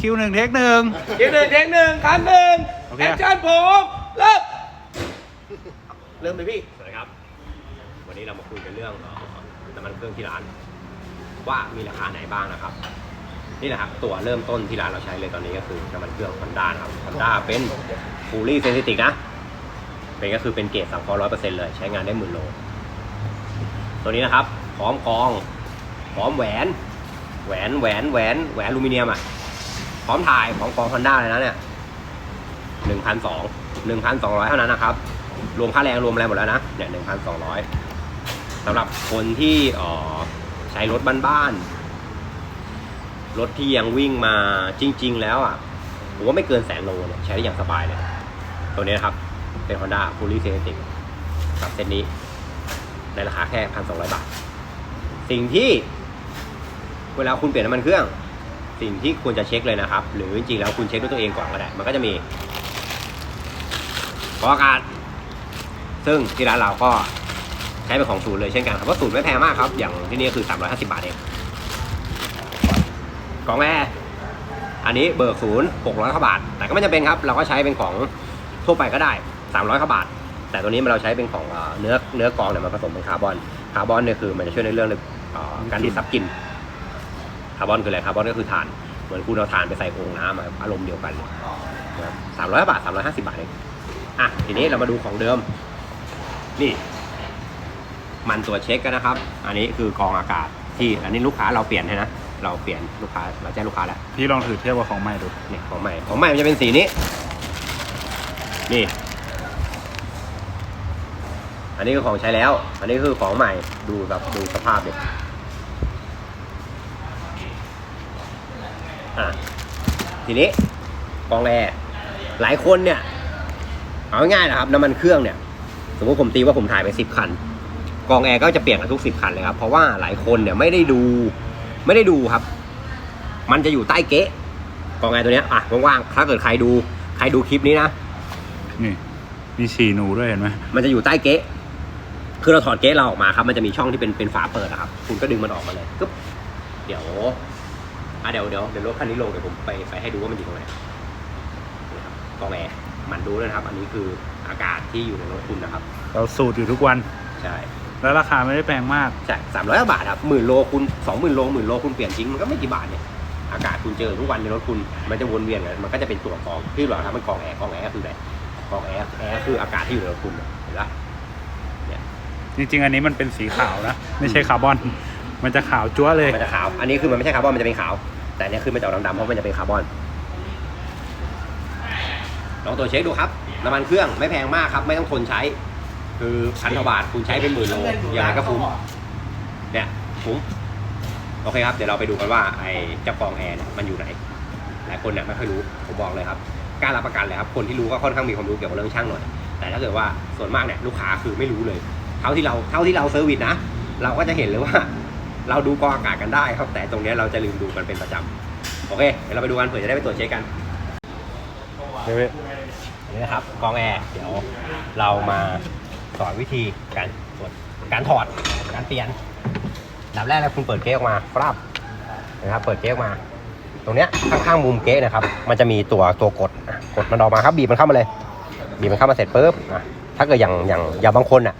คิวหนึ่งเทคหนึ่งเทคหนึ่งเทคหนึ่งคันหนึ่งโอเค แอคชั่นผมเริ่มเริ่มเลยพี่ สวัสดีครับ วันนี้เรามาคุยกันเรื่องเอ่อน้ำมันเครื่องที่ร้าน ว่ามีราคาไหนบ้างนะครับ นี่นะครับ ตัวเริ่มต้นที่ร้านเราใช้เลยตอนนี้ก็คือน้ำมันเครื่อง Honda นะครับ Honda เป็น fully synthetic นะ เป็นก็คือเป็นเกรดสังเคราะห์ร้อยเปอร์เซ็นต์เลย ใช้งานได้หมื่นโล ตัวนี้นะครับ พร้อมกรอง พร้อมแหวน แหวนแหวนแหวนแหวนอลูมิเนียมอะ พร้อมถ่ายพร้อมกอง Honda เลยนะเนี่ยหนึ่งพันสองหนึ่งพันสองร้อยเท่านั้นนะครับ รวมค่าแรงรวมอะไรหมดแล้วนะเนี่ยหนึ่งพันสองร้อยสำหรับคนที่ออใช้รถบ้านๆรถที่ยังวิ่งมาจริง ๆ แล้วอะผมว่าไม่เกินแสนโลเนี่ยใช้ได้อย่างสบายเลย ตัวนี้นะครับ เป็น Honda Fully Synthetic กับเซตนี้ ในราคาแค่พันสองร้อยบาท สิ่งที่เวลาคุณเปลี่ยนน้ำมันเครื่อง สิ่งที่ควรจะเช็คเลยนะครับ หรือจริงๆแล้วคุณเช็คด้วยตัวเองก่อนก็ได้มันก็จะมีกรองอากาศซึ่งที่ร้านเราก็ใช้เป็นของศูนย์เลยเช่นกันครับเพราะศูนย์ไม่แพงมากครับ อย่างที่นี่คือ 350 บาทเองกล่องแอร์อันนี้เบิกศูนย์600กว่าบาท แต่ก็ไม่จำเป็นครับ เราก็ใช้เป็นของทั่วไปก็ได้ 300กว่าบาท แต่ตัวนี้เราใช้เป็นของเนื้อเนื้อกองเนี่ยมันผสมเป็นคาร์บอน คาร์บอนเนี่ยคือมันจะช่วยในเรื่องเอ่อการดีดซับกลิ่น คาร์บอนคืออะไรคาร์บอนก็คือถ่าน เหมือนคุณเอาถ่านไปใส่โอ่งน้ำอะอารมณ์เดียวกันเลยนะครับสามร้อยบาทสามร้อยห้าสิบาทเองอะทีนี้เรามาดูของเดิม นี่ มันตัวเช็คกันนะครับ อันนี้คือกรองอากาศที่อันนี้ลูกค้าเราเปลี่ยนให้นะเราเปลี่ยนลูกค้าเราแจ้งลูกค้าแล้วพี่ลองถือเทียบกับของใหม่ดูนี่ของใหม่ของใหม่มันจะเป็นสีนี้ นี่ อันนี้คือของใช้แล้ว อันนี้คือของใหม่ดูแบบดูสภาพดิ อะทีนี้กรองแอร์หลายคนเนี่ย เอาง่ายๆนะครับน้ำมันเครื่องเนี่ย สมมติผมตีว่าผมถ่ายไปสิบคันกรองแอร์ก็จะเปลี่ยนกันทุกสิบคันเลยครับ เพราะว่าหลายคนเนี่ยไม่ได้ดู ไม่ได้ดูครับ มันจะอยู่ใต้เก๊ะกรองแอร์ตัวเนี้ยอะว่างๆถ้าเกิดใครดู ใครดูคลิปนี้นะนี่มีฉี่หนูด้วยเห็นไหมมันจะอยู่ใต้เก๊ะคือเราถอดเก๊ะเราออกมาครับ มันจะมีช่องที่เป็นเป็นฝาเปิดอะครับ คุณก็ดึงมันออกมาเลยปึ๊บเดี๋ยว อะเดี๋ยวเดี๋ยวเดี๋ยวรถคันนี้ลงเดี๋ยวผมไปไปให้ดูว่ามันอยู่ตรงไหนนี่ครับกรองแอร์หมันดูด้วยนะครับ อันนี้คืออากาศที่อยู่ในรถคุณนะครับ เราสูตรอยู่ทุกวัน ใช่แล้วราคาไม่ได้แพงมาก ใช่สามร้อยบาทครับหมื่นโลคุณสองหมื่นโลหมื่นโลคุณเปลี่ยนทิ้งมันก็ไม่กี่บาทเนี่ย อากาศคุณเจอทุกวันในรถคุณมันจะวนเวียนกันมันก็จะเป็นตัวกรองที่เราทำมันกรองแอร์กรองแอร์คืออะไรกรองแอร์แอร์คืออากาศที่อยู่ในรถคุณเห็นปะจริงๆ อันนี้มันเป็นสีขาวนะ ไม่ใช่คาร์บอน มันจะขาวจั๊วเลย มันจะขาว อันนี้คือมันไม่ใช่คาร์บอน มันจะเป็นขาว แต่อันเนี้ยคือมันจะออกดำๆเพราะมันจะเป็นคาร์บอน ลองตัวเช็คดูครับ น้ำมันเครื่องไม่แพงมากครับ ไม่ต้องทนใช้ คือพันกว่าบาทคุณใช้เป็นหมื่นโลอย่างไรก็คุ้ม เนี่ยคุ้ม โอเคครับ เดี๋ยวเราไปดูกันว่าไอ้เจ้ากองแอร์เนี่ยมันอยู่ไหน หลายคนเนี่ยไม่ค่อยรู้ ผมบอกเลยครับกล้ารับประกันเลยครับ คนที่รู้ก็ค่อนข้างมีความรู้เกี่ยวกับเรื่องช่างหน่อย แต่ถ้าเกิดว่าส่วนมากเนี่ยลูกค้าคือไม่รู้เลย เท่าที่เราเท่าที่เราเซอร์วิสนะ เราก็จะเห็นเลยว่า เราดูกรองอากาศกันได้ครับ แต่ตรงเนี้ยเราจะลืมดูกันเป็นประจำโอเคเดี๋ยวเราไปดูกันเผื่อจะได้ไปตรวจเช็คกันนี่นะครับกรองแอร์เดี๋ยวเรามาสอนวิธีการตรวจการถอดการเปลี่ยนดับแรกเลยคุณเปิดเก๊ะออกมาครับนะครับ เปิดเก๊ะออกมา ตรงเนี้ยข้างๆมุมเก๊ะนะครับ มันจะมีตัวตัวกดอะกดมันออกมาครับบีบมันเข้ามาเลยบีบมันเข้ามาเสร็จปุ๊บอะถ้าเกิดอย่างอย่างอย่างบางคนอะเ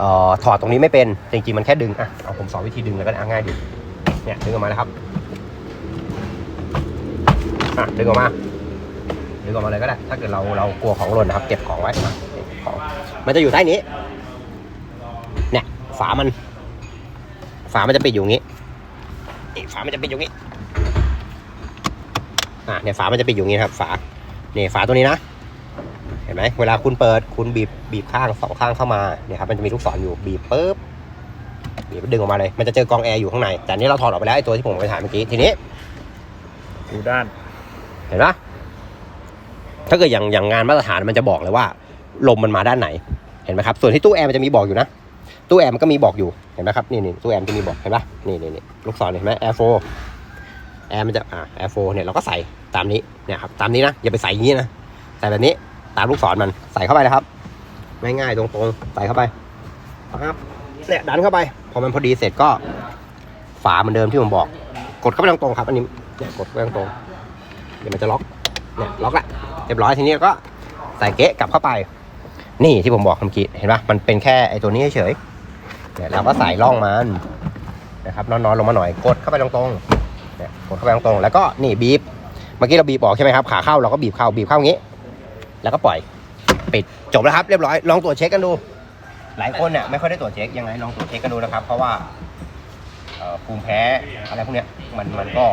ออถอดตรงนี้ไม่เป็น จริงๆมันแค่ดึงอะเอาผมสอนวิธีดึงเลยก็ได้อะง่ายดีเนี่ยดึงออกมานะครับอะดึงออกมาดึงออกมาเลยก็ได้ ถ้าเกิดเราเรากลัวของหล่นนะครับ เก็บของไว้นะของมันจะอยู่ใต้นี้ เนี่ยฝามัน ฝามันจะปิดอยู่งี้ีฝามันจะปิดอยู่งนี้อะเนี่ยฝามันจะปิดอยู่งนี้ครับ ฝาเนี่ยฝาตัวนี้นะ ไหมเวลาคุณเปิดคุณบีบบีบข้างสองข้างเข้ามาเนี่ยครับมันจะมีลูกศรอยู่บีบปุ๊บบีบดึงออกมาเลยมันจะเจอกรองแอร์อยู่ข้างในแต่อันนี้เราถอดออกไปแล้วไอ้ตัวที่ผมไปถ่ายเมื่อกี้ทีนี้ดูด้านเห็นปะถ้าเกิดอย่างอย่างงานมาตรฐานมันจะบอกเลยว่า ลมมันมาด้านไหนเห็นไหมครับส่วนที่ตู้แอร์มันจะมีบอกอยู่นะตู้แอร์มันก็มีบอกอยู่เห็นไหมครับนี่นี่ตู้แอร์มันจะมีบอกเห็นปะนี่นี่นี่ลูกศรเห็นไหมแอร์โฟแอร์มันจะอ่าแอร์โฟเนี่ยเราก็ใส่ตามนี้เนี่ยครับตามนี้นะอย่าไปใส่อย่างนี้นะใส่แบบนี้ ตามลูกศรมันใส่เข้าไปนะครับง่ายๆตรงๆใส่เข้าไปครับเนี่ยดันเข้าไป พอมันพอดีเสร็จก็ ฝาเหมือนเดิมที่ผมบอก กดเข้าไปตรงๆครับ อันนี้เนี่ยกดเข้าไปตรงๆเดี๋ยวมันจะล็อกเนี่ยล็อกละเรียบร้อยทีนี้ก็ใส่เก๊ะกลับเข้าไป นี่ที่ผมบอกเมื่อกี้เห็นปะมันเป็นแค่ไอ้ตัวนี้เฉยเนี่ยเราก็ใส่ร่องมันนะครับนอนๆลงมาหน่อยกดเข้าไปตรงๆเนี่ยกดเข้าไปตรงๆแล้วก็นี่บีบเมื่อกี้เราบีบออกใช่ไหมครับขาเข้าเราก็บีบเข้าบีบเข้าอย่างนี้ แล้วก็ปล่อย ปิดจบแล้วครับเรียบร้อยลองตรวจเช็คกันดู หลายคนเนี่ยไม่ค่อยได้ตรวจเช็คยังไงลองตรวจเช็คกันดูนะครับ เพราะว่าเอ่อภูมิแพ้อะไรพวกเนี้ยมันมันก็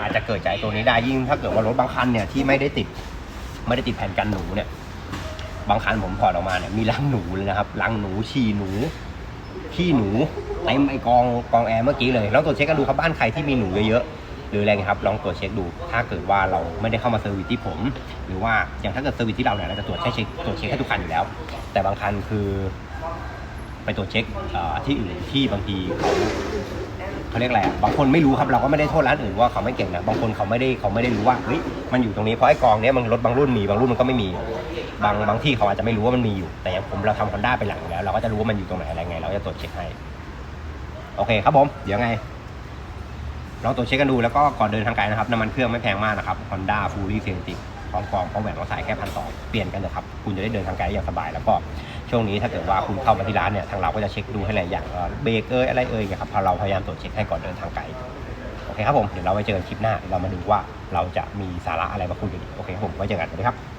อาจจะเกิดจากไอ้ตัวนี้ได้ยิ่งถ้าเกิดว่ารถบางคันเนี่ยที่ไม่ได้ติดไม่ได้ติดแผ่นกันหนูเนี่ย บางคันผมถอดออกมาเนี่ยมีรังหนูเลยนะครับรังหนูฉี่หนูขี้หนูเต็มไอกองกองแอร์เมื่อกี้เลยลองตรวจเช็คกันดูครับบ้านใครที่มีหนูเยอะๆ หรืออะไรเงี้ยครับลองตรวจเช็คดู ถ้าเกิดว่าเราไม่ได้เข้ามาเซอร์วิสที่ผม หรือว่าอย่างถ้าเกิดเซอร์วิสที่เราเนี่ยเราจะตรวจเช็คตรวจเช็คให้ทุกคันอยู่แล้ว แต่บางคันคือไปตรวจเช็คที่อื่นที่บางทีเขาเขาเรียกอะไรบางคนไม่รู้ครับเราก็ไม่ได้โทษร้านอื่นว่าเขาไม่เก่งนะบางคนเขาไม่ได้เขาไม่ได้รู้ว่าเฮ้ยมันอยู่ตรงนี้เพราะไอ้กองเนี้ยบางรถบางรุ่นมีบางรุ่นมันก็ไม่มี บางบางที่เขาอาจจะไม่รู้ว่ามันมีอยู่ แต่อย่างผมเราทำคอนด้าไปหลังแล้ว เราก็จะรู้ว่ามันอยู่ตรงไหนอะไรไง เราจะตรวจเช็คให้โอเคครับผมเดี๋ยวไง ลองตรวจเช็คกันดูแล้วก็ก่อนเดินทางไกลนะครับน้ำมันเครื่องไม่แพงมากนะครับ Honda f u l l y c y n t i c พร้อมกองพร้อมแหวนพร้อมสายแค่พันสองเปลี่ยนกันเลยครับ คุณจะได้เดินทางไกลอย่างสบาย แล้วก็ช่วงนี้ถ้าเกิดว่าคุณเข้ามาที่ร้านเนี่ยทางเราก็จะเช็คดูให้หลายอย่างเบรกเอยอะไรเอยนะครับพราะเราพยายามตรวจเช็คให้ก่อนเดินทางไกลโอเคครับผมเดี๋ยวเราไว้เจอกันคลิปหน้าเรามาดูว่าเราจะมีสาระอะไรมาคุยกันอีกโอเคครับผมไว้เจอกันสวัสดีครับ